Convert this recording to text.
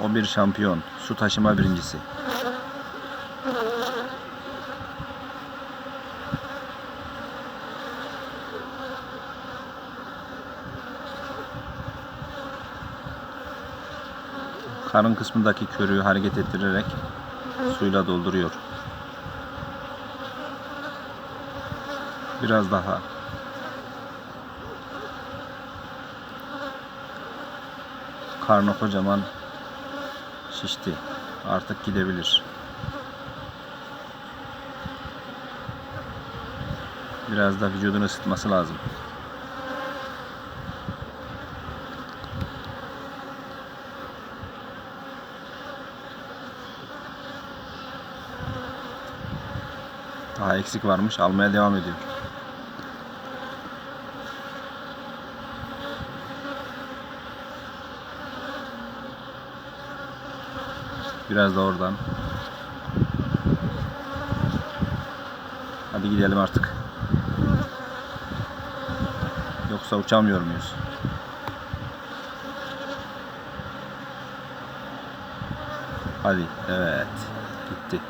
O bir şampiyon. Su taşıma birincisi. Karın kısmındaki körüğü hareket ettirerek suyla dolduruyor. Biraz daha. Karnı kocaman şişti. Artık gidebilir. Biraz da vücudunu ısıtması lazım. Daha eksik varmış. Almaya devam ediyor. Biraz da oradan. Hadi gidelim artık. Yoksa uçamıyor muyuz? Hadi. Evet. Gitti.